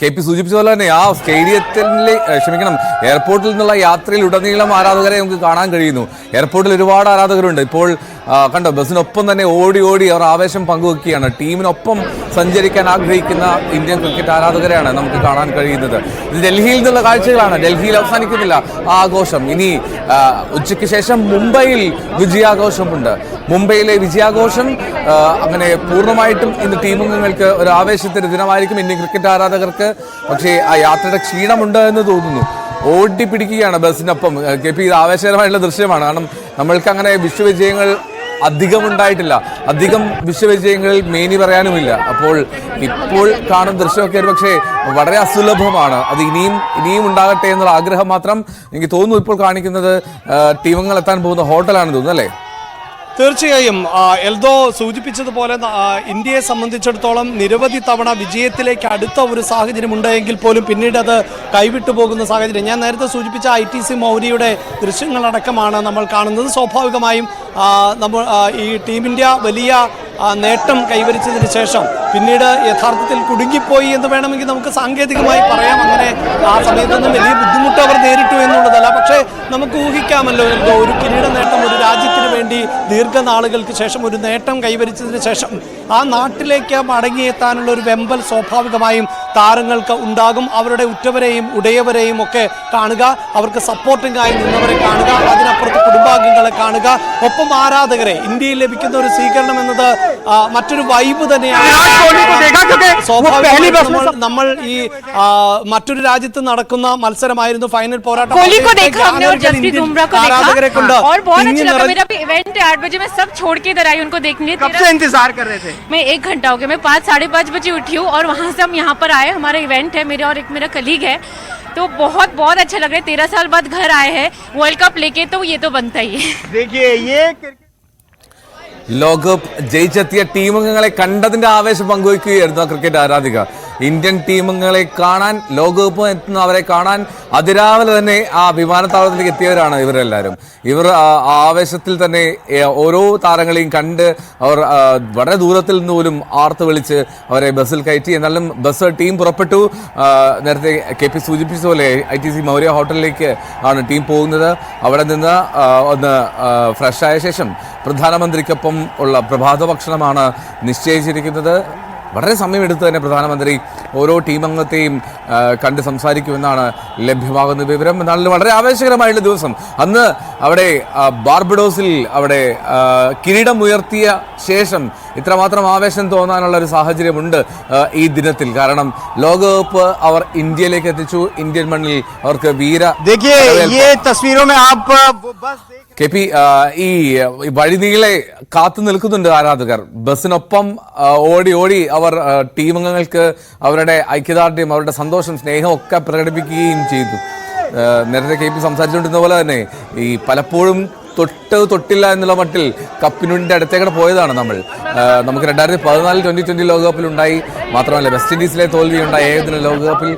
K P സൂചിപ്പിച്ച പോലെ തന്നെ ആ സ്റ്റേഡിയത്തിലെ ക്ഷമിക്കണം എയർപോർട്ടിൽ നിന്നുള്ള യാത്രയിൽ ഉടനീളം ആരാധകരെ നമുക്ക് കാണാൻ കഴിയുന്നു. എയർപോർട്ടിൽ ഒരുപാട് ആരാധകരുണ്ട്. ഇപ്പോൾ കണ്ടോ ബസ്സിനൊപ്പം തന്നെ ഓടി ഓടി അവർ ആവേശം പങ്കുവെക്കുകയാണ്. ടീമിനൊപ്പം സഞ്ചരിക്കാൻ ആഗ്രഹിക്കുന്ന ഇന്ത്യൻ ക്രിക്കറ്റ് ആരാധകരെയാണ് നമുക്ക് കാണാൻ കഴിയുന്നത്. ഇത് ഡൽഹിയിൽ നിന്നുള്ള കാഴ്ചകളാണ്. ഡൽഹിയിൽ അവസാനിക്കുന്നില്ല ആ ആഘോഷം. ഇനി ഉച്ചയ്ക്ക് ശേഷം മുംബൈയിൽ വിജയാഘോഷമുണ്ട്. മുംബൈയിലെ വിജയാഘോഷം അങ്ങനെ പൂർണമായിട്ടും ഇന്ന് ടീമംഗങ്ങൾക്ക് ഒരു ആവേശത്തിന്റെ ദിനമായിരിക്കും ഇന്ത്യൻ ക്രിക്കറ്റ് ആരാധകർക്ക്. പക്ഷേ ആ യാത്രയുടെ ക്ഷീണമുണ്ട് എന്ന് തോന്നുന്നു. ഓടി പിടിക്കുകയാണ് ബസ്സിനൊപ്പം. കെ പി ഇത് ആവേശകരമായിട്ടുള്ള ദൃശ്യമാണ്. കാരണം നമ്മൾക്ക് അങ്ങനെ വിശ്വവിജയങ്ങൾ അധികം ഉണ്ടായിട്ടില്ല അധികം വിശ്വവിജയങ്ങളിൽ മേനി പറയാനുമില്ല. അപ്പോൾ ഇപ്പോൾ കാണുന്ന ദൃശ്യമൊക്കെ ഒരു പക്ഷേ വളരെ അസുലഭമാണ്. അത് ഇനിയും ഇനിയും ഉണ്ടാകട്ടെ എന്നുള്ള ആഗ്രഹം മാത്രം എനിക്ക് തോന്നുന്നു ഇപ്പോൾ കാണിക്കുന്നത് ടീമങ്ങൾ എത്താൻ പോകുന്ന ഹോട്ടലാണ് തോന്നുന്നു അല്ലേ? തീർച്ചയായും എൽദോ സൂചിപ്പിച്ചതുപോലെ ഇന്ത്യയെ സംബന്ധിച്ചിടത്തോളം നിരവധി തവണ വിജയത്തിലേക്ക് അടുത്ത ഒരു സാഹചര്യം ഉണ്ടായെങ്കിൽ പോലും പിന്നീട് അത് കൈവിട്ടു പോകുന്ന സാഹചര്യം. ഞാൻ നേരത്തെ സൂചിപ്പിച്ച ഐ ടി സി മൗര്യയുടെ ദൃശ്യങ്ങളടക്കമാണ് നമ്മൾ കാണുന്നത്. സ്വാഭാവികമായും നമ്മൾ ഈ ടീം ഇന്ത്യ വലിയ നേട്ടം കൈവരിച്ചതിന് ശേഷം പിന്നീട് യഥാർത്ഥത്തിൽ കുടുങ്ങിപ്പോയി എന്ന് വേണമെങ്കിൽ നമുക്ക് സാങ്കേതികമായി പറയാം. അങ്ങനെ ആ സമയത്തൊന്നും വലിയ ബുദ്ധിമുട്ട് അവർ നേരിട്ടു എന്നുള്ളതല്ല. പക്ഷേ നമുക്ക് ഊഹിക്കാമല്ലോ ഒരു കിരീട നേട്ടം ഒരു രാജ്യത്തിന് ദീർഘനാളുകൾക്ക് ശേഷം ഒരു നേട്ടം കൈവരിച്ചതിന് ശേഷം ആ നാട്ടിലേക്ക് മടങ്ങിയെത്താനുള്ള ഒരു വെമ്പൽ സ്വാഭാവികമായും താരങ്ങൾക്ക് ഉണ്ടാകും അവരുടെ ഉറ്റവരെയും ഉടയവരെയും ഒക്കെ കാണുക അവർക്ക് സപ്പോർട്ടിംഗ് ആയി നിന്നവരെ കാണുക അതിനപ്പുറത്ത് കുടുംബാംഗങ്ങളെ കാണുക ഒപ്പം ആരാധകരെ ഇന്ത്യയിൽ ലഭിക്കുന്ന ഒരു സ്വീകരണം എന്നത് ആ, മറ്റൊരു വൈബ് തന്നെയാണ് സ്വാഭാവികമായും നമ്മൾ നമ്മൾ ഈ ആ, മറ്റൊരു രാജ്യത്ത് നടക്കുന്ന മത്സരമായിരുന്നു ഫൈനൽ പോരാട്ടം कोहली को അവിടുത്തെ देखा हमने और ഗാനങ്ങൾ जसप्रीत ഇന്ത്യൻ बुमराह को ആരാധകരെ കൊണ്ട് देखा और बहुत തിങ്ങി अच्छा लगा നിറഞ്ഞ- मेरा भी इवेंट है आठ बजे मैं सब छोड़ के इधर आई उनको देखने कब तेरह- से इंतजार कर रहे थे मैं एक घंटा हो गया मैं पाँच साढ़े पाँच बजे उठी हूँ और वहाँ से हम यहाँ पर आए हमारा इवेंट है मेरे और एक मेरा कलीग है तो बहुत बहुत अच्छा लग रहा है तेरह साल बाद घर आए हैं वर्ल्ड कप लेके तो ये तो बनता ही है देखिए ये क्रिकेट ലോകകപ്പ് ജയിച്ചെത്തിയ ടീമംഗങ്ങളെ കണ്ടതിന്റെ ആവേശം പങ്കുവയ്ക്കുകയായിരുന്നു ആ ക്രിക്കറ്റ് ആരാധിക ഇന്ത്യൻ ടീമുകളെ കാണാൻ ലോകകപ്പ് എത്തുന്ന അവരെ കാണാൻ അതിരാവിലെ തന്നെ ആ വിമാനത്താവളത്തിലേക്ക് എത്തിയവരാണ് ഇവരെല്ലാവരും. ഇവർ ആവേശത്തിൽ തന്നെ ഓരോ താരങ്ങളെയും കണ്ട് അവർ വളരെ ദൂരത്തിൽ നിന്ന് പോലും ആർത്ത് വിളിച്ച് അവരെ ബസ്സിൽ കയറ്റി. എന്നാലും ബസ് ടീം പുറപ്പെട്ടു. നേരത്തെ കെ പി സൂചിപ്പിച്ച പോലെ ഐ ടി സി മൗര്യ ഹോട്ടലിലേക്ക് ആണ് ടീം പോകുന്നത്. അവിടെ നിന്ന് ഒന്ന് ഫ്രഷായ ശേഷം പ്രധാനമന്ത്രിക്കൊപ്പം ഉള്ള പ്രഭാത ഭക്ഷണമാണ് നിശ്ചയിച്ചിരിക്കുന്നത്. വളരെ സമയമെടുത്ത് തന്നെ പ്രധാനമന്ത്രി ഓരോ ടീം അംഗത്തെയും കണ്ട് സംസാരിക്കുമെന്നാണ് ലഭ്യമാകുന്ന വിവരം. എന്നാലും വളരെ ആവേശകരമായുള്ള ദിവസം. അന്ന് അവിടെ ബാർബഡോസിൽ അവിടെ കിരീടം ഉയർത്തിയ ശേഷം ഇത്രമാത്രം ആവേശം തോന്നാനുള്ള ഒരു സാഹചര്യമുണ്ട് ഈ ദിനത്തിൽ. കാരണം ലോകകപ്പ് അവർ ഇന്ത്യയിലേക്ക് എത്തിച്ചു. ഇന്ത്യൻ മണ്ണിൽ അവർക്ക് വീര കെ പി ഈ വഴിനീളെ കാത്തു നിൽക്കുന്നുണ്ട് ആരാധകർ. ബസ്സിനൊപ്പം ഓടി ഓടി അവർ ടീമംഗങ്ങൾക്ക് അവരുടെ ഐക്യദാർഢ്യം അവരുടെ സന്തോഷം സ്നേഹം ഒക്കെ പ്രകടിപ്പിക്കുകയും ചെയ്തു. നേരത്തെ കെ പി സംസാരിച്ചുകൊണ്ടിരുന്ന പോലെ തന്നെ ഈ പലപ്പോഴും തൊട്ട് തൊട്ടില്ല എന്നുള്ള മട്ടിൽ കപ്പിനുണ്ടിന്റെ അടുത്തേക്കൂടെ പോയതാണ് നമ്മൾ. നമുക്ക് രണ്ടായിരത്തി പതിനാലിൽ ട്വന്റി ട്വന്റി ലോകകപ്പിൽ ഉണ്ടായി. മാത്രമല്ല വെസ്റ്റ് ഇൻഡീസിലെ തോൽവി ഉണ്ടായി ഏകദിന ലോകകപ്പിൽ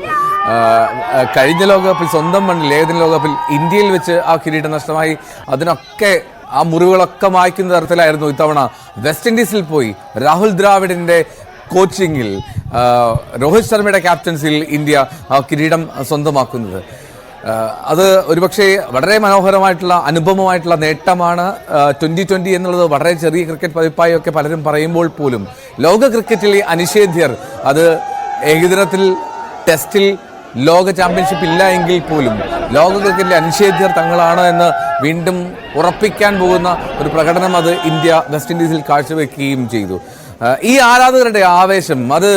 കഴിഞ്ഞ ലോകകപ്പിൽ സ്വന്തം മണ്ണിൽ ഏകദിന ലോകകപ്പിൽ ഇന്ത്യയിൽ വെച്ച് ആ കിരീടം നഷ്ടമായി. അതിനൊക്കെ ആ മുറിവുകളൊക്കെ മായ്ക്കുന്ന തരത്തിലായിരുന്നു ഇത്തവണ വെസ്റ്റ് ഇൻഡീസിൽ പോയി രാഹുൽ ദ്രാവിഡിന്റെ കോച്ചിങ്ങിൽ. രോഹിത് ശർമ്മയുടെ ക്യാപ്റ്റൻസിയിൽ ഇന്ത്യ ആ കിരീടം സ്വന്തമാക്കുന്നത്. അത് ഒരുപക്ഷെ വളരെ മനോഹരമായിട്ടുള്ള അനുപമമായിട്ടുള്ള നേട്ടമാണ് ട്വന്റി ട്വന്റി എന്നുള്ളത് വളരെ ചെറിയ ക്രിക്കറ്റ് പതിപ്പായി ഒക്കെ പലരും പറയുമ്പോൾ പോലും. ലോക ക്രിക്കറ്റിലെ അനിഷേധ്യർ അത് ഏകദിനത്തിൽ ടെസ്റ്റിൽ ലോക ചാമ്പ്യൻഷിപ്പ് ഇല്ല എങ്കിൽ പോലും ലോക ക്രിക്കറ്റിലെ അനിഷേധ്യർ തങ്ങളാണ് എന്ന് വീണ്ടും ഉറപ്പിക്കാൻ പോകുന്ന ഒരു പ്രകടനം അത് ഇന്ത്യ വെസ്റ്റ് ഇൻഡീസിൽ കാഴ്ചവെക്കുകയും ചെയ്തു. ഈ ആരാധകരുടെ ആവേശം അത്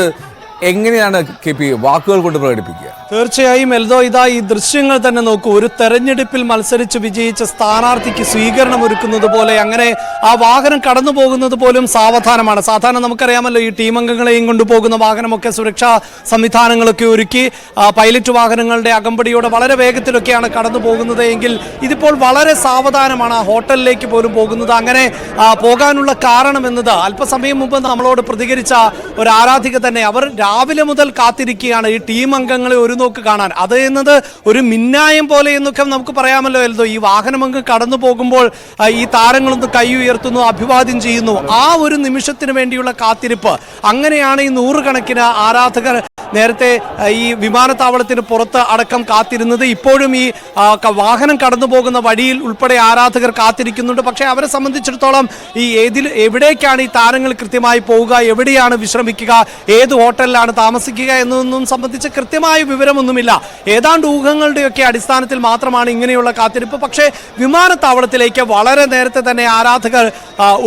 എങ്ങനെയാണ് കെ പി വാക്കുകൾ കൊണ്ട് പ്രകടിപ്പിക്കുക? തീർച്ചയായും എൽദോ ഇതാ ഈ ദൃശ്യങ്ങൾ തന്നെ നോക്കൂ. ഒരു തെരഞ്ഞെടുപ്പിൽ മത്സരിച്ച് വിജയിച്ച സ്ഥാനാർത്ഥിക്ക് സ്വീകരണം ഒരുക്കുന്നത് പോലെ അങ്ങനെ ആ വാഹനം കടന്നു പോകുന്നത് പോലും സാവധാനമാണ്. സാധാരണ നമുക്കറിയാമല്ലോ ഈ ടീമംഗങ്ങളെയും കൊണ്ടുപോകുന്ന വാഹനമൊക്കെ സുരക്ഷാ സംവിധാനങ്ങളൊക്കെ ഒരുക്കി പൈലറ്റ് വാഹനങ്ങളുടെ അകമ്പടിയോടെ വളരെ വേഗത്തിലൊക്കെയാണ് കടന്നു പോകുന്നത് എങ്കിൽ ഇതിപ്പോൾ വളരെ സാവധാനമാണ് ആ ഹോട്ടലിലേക്ക് പോലും പോകുന്നത്. അങ്ങനെ പോകാനുള്ള കാരണം എന്നത് അല്പസമയം മുമ്പ് നമ്മളോട് പ്രതികരിച്ച ഒരു ആരാധിക തന്നെ അവർ രാവിലെ മുതൽ കാത്തിരിക്കുകയാണ് ഈ ടീം അംഗങ്ങളെ ഒരു നോക്ക് കാണാൻ. അത് എന്നത് ഒരു മിന്നായം പോലെ എന്നൊക്കെ നമുക്ക് പറയാമല്ലോ എൽദോ. ഈ വാഹനമങ്ങ് കടന്നു പോകുമ്പോൾ ഈ താരങ്ങളൊന്ന് കൈ ഉയർത്തുന്നു അഭിവാദ്യം ചെയ്യുന്നു. ആ ഒരു നിമിഷത്തിന് വേണ്ടിയുള്ള കാത്തിരിപ്പ്. അങ്ങനെയാണ് ഈ നൂറുകണക്കിന് ആരാധകർ നേരത്തെ ഈ വിമാനത്താവളത്തിന് പുറത്ത് അടക്കം കാത്തിരുന്നത് ഇപ്പോഴും ഈ വാഹനം കടന്നു പോകുന്ന വഴിയിൽ ഉൾപ്പെടെ ആരാധകർ കാത്തിരിക്കുന്നുണ്ട്. പക്ഷേ അവരെ സംബന്ധിച്ചിടത്തോളം ഈ ഏതിൽ എവിടേക്കാണ് ഈ താരങ്ങൾ കൃത്യമായി പോവുക എവിടെയാണ് വിശ്രമിക്കുക ഏത് ഹോട്ടലിലാണ് താമസിക്കുക എന്നതൊന്നും സംബന്ധിച്ച് കൃത്യമായ വിവരമൊന്നുമില്ല. ഏതാണ്ട് ഊഹങ്ങളുടെയൊക്കെ അടിസ്ഥാനത്തിൽ മാത്രമാണ് ഇങ്ങനെയുള്ള കാത്തിരിപ്പ്. പക്ഷേ വിമാനത്താവളത്തിലേക്ക് വളരെ നേരത്തെ തന്നെ ആരാധകർ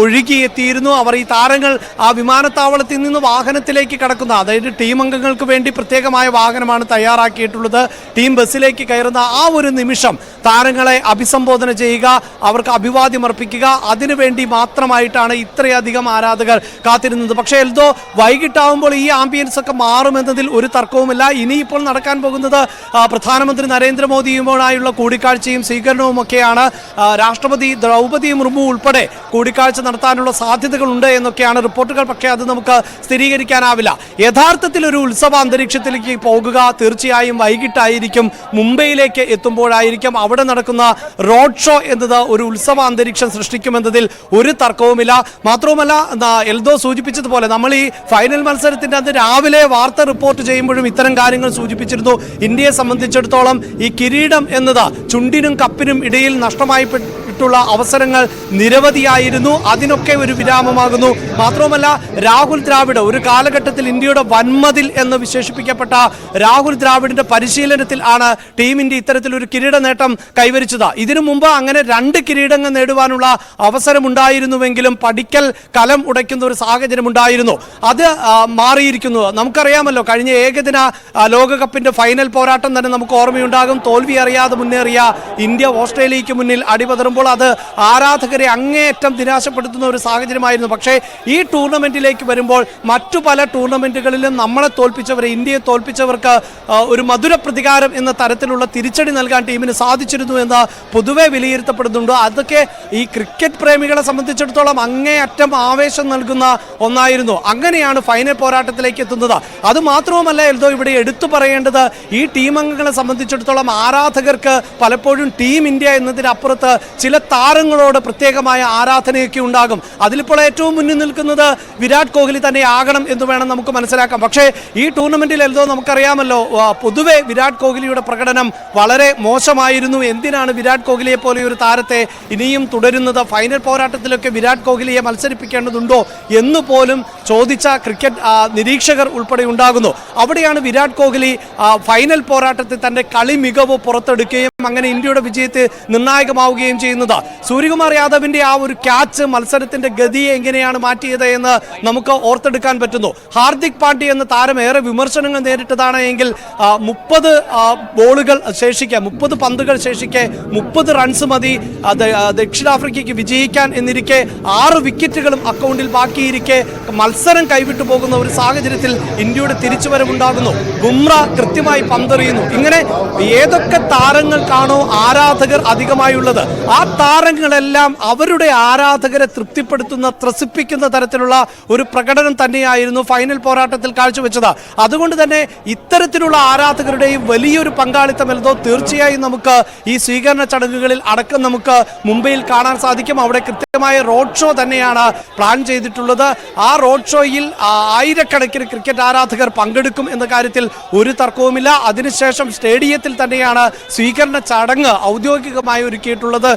ഒഴുകിയെത്തിയിരുന്നു. അവർ ഈ താരങ്ങൾ ആ വിമാനത്താവളത്തിൽ നിന്ന് വാഹനത്തിലേക്ക് കടക്കുന്ന അതായത് ടീം അംഗങ്ങൾക്ക് വേണ്ടി പ്രത്യേകമായ വാഹനമാണ് തയ്യാറാക്കിയിട്ടുള്ളത്. ടീം ബസ്സിലേക്ക് കയറുന്ന ആ ഒരു നിമിഷം താരങ്ങളെ അഭിസംബോധന ചെയ്യുക അവർക്ക് അഭിവാദ്യം അർപ്പിക്കുക. അതിനുവേണ്ടി മാത്രമായിട്ടാണ് ഇത്രയധികം ആരാധകർ കാത്തിരുന്നത്. പക്ഷേ എൽദോ വൈകിട്ടാവുമ്പോൾ ഈ ആംബിയൻസ് ഒക്കെ മാറുമെന്നതിൽ ഒരു തർക്കവുമില്ല. ഇനിയിപ്പോൾ നടക്കാൻ പോകുന്നത് പ്രധാനമന്ത്രി നരേന്ദ്രമോദിയുമായുള്ള കൂടിക്കാഴ്ചയും സ്വീകരണവും ഒക്കെയാണ്. രാഷ്ട്രപതി ദ്രൗപദി മുർമു ഉൾപ്പെടെ കൂടിക്കാഴ്ച നടത്താനുള്ള സാധ്യതകളുണ്ട് എന്നൊക്കെയാണ് റിപ്പോർട്ടുകൾ. പക്ഷേ അത് നമുക്ക് സ്ഥിരീകരിക്കാനാവില്ല. യഥാർത്ഥത്തിൽ ഒരു ഉത്സവ അന്തരീക്ഷത്തിലേക്ക് പോകുക തീർച്ചയായും വൈകിട്ടായിരിക്കും. മുംബൈയിലേക്ക് എത്തുമ്പോഴായിരിക്കും അവിടെ നടക്കുന്ന റോഡ് ഷോ എന്നത് ഒരു ഉത്സവ അന്തരീക്ഷം സൃഷ്ടിക്കുമെന്നതിൽ ഒരു തർക്കവുമില്ല. മാത്രവുമല്ല എൽദോ സൂചിപ്പിച്ചതുപോലെ നമ്മൾ ഈ ഫൈനൽ മത്സരത്തിന്റെ അന്ന് രാവിലെ വാർത്ത റിപ്പോർട്ട് ചെയ്യുമ്പോഴും ഇത്തരം കാര്യങ്ങൾ സൂചിപ്പിച്ചിരുന്നു. ഇന്ത്യയെ സംബന്ധിച്ചിടത്തോളം ഈ കിരീടം എന്നത് ചുണ്ടിനും കപ്പിനും ഇടയിൽ നഷ്ടമായി ുള്ള അവസരങ്ങൾ നിരവധിയായിരുന്നു. അതിനൊക്കെ ഒരു വിരാമമാകുന്നു. മാത്രവുമല്ല രാഹുൽ ദ്രാവിഡ് ഒരു കാലഘട്ടത്തിൽ ഇന്ത്യയുടെ വൻമതിൽ എന്ന് വിശേഷിപ്പിക്കപ്പെട്ട രാഹുൽ ദ്രാവിഡിന്റെ പരിശീലനത്തിൽ ആണ് ടീമിന്റെ ഇത്തരത്തിലൊരു കിരീട നേട്ടം കൈവരിച്ചത്. ഇതിനു മുമ്പ് അങ്ങനെ രണ്ട് കിരീടങ്ങൾ നേടുവാനുള്ള അവസരമുണ്ടായിരുന്നുവെങ്കിലും പഠിക്കൽ കലം ഉടയ്ക്കുന്ന ഒരു സാഹചര്യം ഉണ്ടായിരുന്നു. അത് മാറിയിരിക്കുന്നു. നമുക്കറിയാമല്ലോ കഴിഞ്ഞ ഏകദിന ലോകകപ്പിന്റെ ഫൈനൽ പോരാട്ടം തന്നെ നമുക്ക് ഓർമ്മയുണ്ടാകും. തോൽവി അറിയാതെ മുന്നേറിയ ഇന്ത്യ ഓസ്ട്രേലിയക്ക് മുന്നിൽ അടിപതറുമ്പോൾ അത് ആരാധകരെ അങ്ങേയറ്റം നിരാശപ്പെടുത്തുന്ന ഒരു സാഹചര്യമായിരുന്നു. പക്ഷേ ഈ ടൂർണമെന്റിലേക്ക് വരുമ്പോൾ മറ്റു പല ടൂർണമെന്റുകളിലും നമ്മളെ തോൽപ്പിച്ചവരെ ഇന്ത്യയെ തോൽപ്പിച്ചവർക്ക് ഒരു മധുര പ്രതികാരം എന്ന തരത്തിലുള്ള തിരിച്ചടി നൽകാൻ ടീമിന് സാധിച്ചിരുന്നു എന്ന് പൊതുവെ വിലയിരുത്തപ്പെടുന്നുണ്ട്. അതൊക്കെ ഈ ക്രിക്കറ്റ് പ്രേമികളെ സംബന്ധിച്ചിടത്തോളം അങ്ങേയറ്റം ആവേശം നൽകുന്ന ഒന്നായിരുന്നു. അങ്ങനെയാണ് ഫൈനൽ പോരാട്ടത്തിലേക്ക് എത്തുന്നത്. അത് മാത്രവുമല്ല എൽദോ ഇവിടെ എടുത്തു പറയേണ്ടത് ഈ ടീം അംഗങ്ങളെ സംബന്ധിച്ചിടത്തോളം ആരാധകർക്ക് പലപ്പോഴും ടീം ഇന്ത്യ എന്നതിനപ്പുറത്ത് ചില താരങ്ങളോട് പ്രത്യേകമായ ആരാധനയൊക്കെ ഉണ്ടാകും. അതിലിപ്പോൾ ഏറ്റവും മുന്നിൽ നിൽക്കുന്നത് വിരാട് കോഹ്ലി തന്നെ ആകണം എന്ന് വേണം നമുക്ക് മനസ്സിലാക്കാം. പക്ഷേ ഈ ടൂർണമെന്റിൽ എന്തോ നമുക്കറിയാമല്ലോ. പൊതുവെ വിരാട് കോഹ്ലിയുടെ പ്രകടനം വളരെ മോശമായിരുന്നു. എന്തിനാണ് വിരാട് കോഹ്ലിയെ പോലെ ഒരു താരത്തെ ഇനിയും തുടരുന്നത്? ഫൈനൽ പോരാട്ടത്തിലൊക്കെ വിരാട് കോഹ്ലിയെ മത്സരിപ്പിക്കേണ്ടതുണ്ടോ എന്ന് പോലും ചോദിച്ച ക്രിക്കറ്റ് നിരീക്ഷകർ ഉൾപ്പെടെ ഉണ്ടാകുന്നു. അവിടെയാണ് വിരാട് കോഹ്ലി ഫൈനൽ പോരാട്ടത്തിൽ തന്റെ കളി മികവ് പുറത്തെടുക്കുകയും അങ്ങനെ ഇന്ത്യയുടെ വിജയത്തെ നിർണായകമാവുകയും ചെയ്യുന്നത്. സൂര്യകുമാർ യാദവിന്റെ ആ ഒരു ക്യാച്ച് മത്സരത്തിന്റെ ഗതിയെ എങ്ങനെയാണ് മാറ്റിയത് എന്ന് നമുക്ക് ഓർത്തെടുക്കാൻ പറ്റുന്നു. ഹാർദിക് പാണ്ഡ്യ എന്ന താരം ഏറെ വിമർശനങ്ങൾ നേരിട്ടതാണ് എങ്കിൽ മുപ്പത് ബോളുകൾ ശേഷിക്കെ മുപ്പത് പന്തുകൾ ശേഷിക്കെ മുപ്പത് റൺസ് മതി. ദക്ഷിണാഫ്രിക്കയ്ക്ക് വിജയിക്കാൻ എന്നിരിക്കെ ആറ് വിക്കറ്റുകളും അക്കൗണ്ടിൽ ബാക്കിയിരിക്കെ മത്സരം കൈവിട്ടു പോകുന്ന ഒരു സാഹചര്യത്തിൽ ഇന്ത്യയുടെ തിരിച്ചുവരവുണ്ടാകുന്നു. ബുംറ കൃത്യമായി പന്തെറിയുന്നു. ഇങ്ങനെ ഏതൊക്കെ താരങ്ങൾക്കാണോ ആരാധകർ അധികമായുള്ളത്? ആ താരങ്ങളെല്ലാം അവരുടെ ആരാധകരെ തൃപ്തിപ്പെടുത്തുന്ന ത്രസിപ്പിക്കുന്ന തരത്തിലുള്ള ഒരു പ്രകടനം തന്നെയായിരുന്നു ഫൈനൽ പോരാട്ടത്തിൽ കാഴ്ചവെച്ചത്. അതുകൊണ്ട് തന്നെ ഇത്തരത്തിലുള്ള ആരാധകരുടെയും വലിയൊരു പങ്കാളിത്തം എന്തോ തീർച്ചയായും നമുക്ക് ഈ സ്വീകരണ ചടങ്ങുകളിൽ അടക്കം നമുക്ക് മുംബൈയിൽ കാണാൻ സാധിക്കും. അവിടെ കൃത്യമായ റോഡ് ഷോ തന്നെയാണ് പ്ലാൻ ചെയ്തിട്ടുള്ളത്. ആ റോഡ് ഷോയിൽ ആയിരക്കണക്കിന് ക്രിക്കറ്റ് ആരാധകർ പങ്കെടുക്കും എന്ന കാര്യത്തിൽ ഒരു തർക്കവുമില്ല. അതിനുശേഷം സ്റ്റേഡിയത്തിൽ തന്നെയാണ് സ്വീകരണ ചടങ്ങ് ഔദ്യോഗികമായി ഒരുക്കിയിട്ടുള്ളത്